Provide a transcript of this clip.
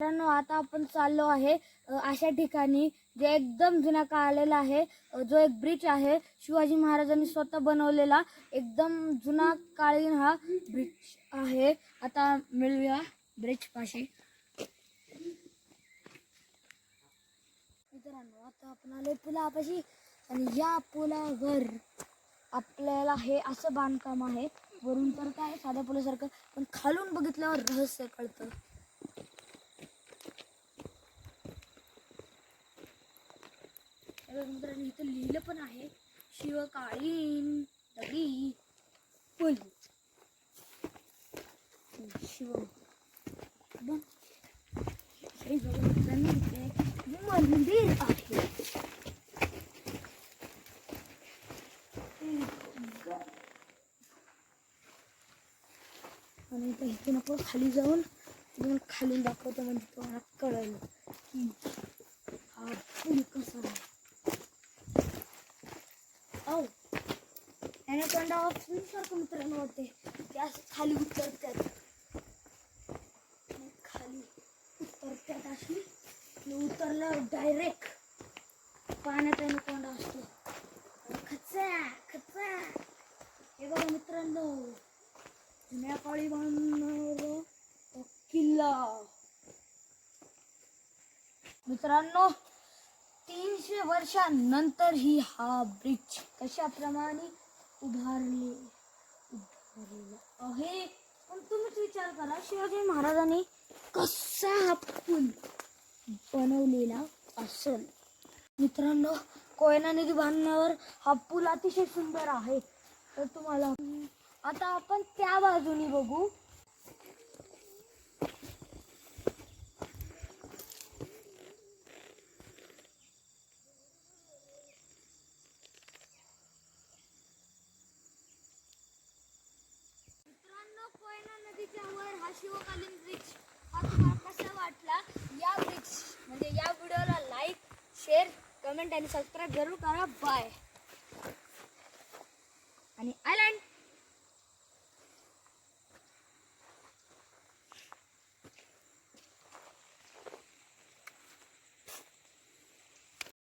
मित्रांनो आता आपण चाललो आहे अशा ठिकाणी जे एकदम जुन्या काळालेला आहे जो एक ब्रिज आहे शिवाजी महाराजांनी स्वतः बनवलेला एकदम जुना काळीन हा ब्रिज आहे. आता मिळूया ब्रिज पाशी. मित्रांनो आता आपण आलो पुलापाशी आणि या पुलावर आपल्याला हे असं बांधकाम आहे. वरून तर काय साध्या पुलासारखं पण खालून बघितल्यावर रहस्य कळतं हे बघ मित्रांनी इथं लिहिलं पण आहे. शिवकालीन दगडी पूल. शिव. बघ. हे इथे मंदिर आहे. आणि इथे नको खाली जाऊन खाली दाखवतो म्हणजे तुम्हाला कळलं. की हा पूल कसा आहे औ ॲनाकोंडा ऑप्शन सारखं मित्रांनो वाटते ते असं खाली उतरतात. खाली उतरतात अशी. उतरल्यावर डायरेक्ट पाण्यात ॲनाकोंडा असतो खचा खचा हे बघा मित्रांनो. जुन्या काळी बांधणार किल्ला. मित्रांनो तीनशे वर्षांनंतर ही हा ब्रिज कशाप्रमाणे उभारले उभारलेला आहे पण तुम्हीच विचार करा शिवाजी महाराजांनी कसा हा पूल बनवलेला असेल. मित्रांनो कोयना नदी बांधण्यावर हा पूल अतिशय सुंदर आहे. तर तुम्हाला आता आपण त्या बाजूनी बघू मित्रांनो कोयना नदीच्या वर हा शिवकालीन ब्रिज हा तुम्हाला कसा वाटला? या ब्रिज म्हणजे या व्हिडिओला लाईक शेअर कमेंट आणि सबस्क्राईब जरूर करा. बाय आणि आयलँड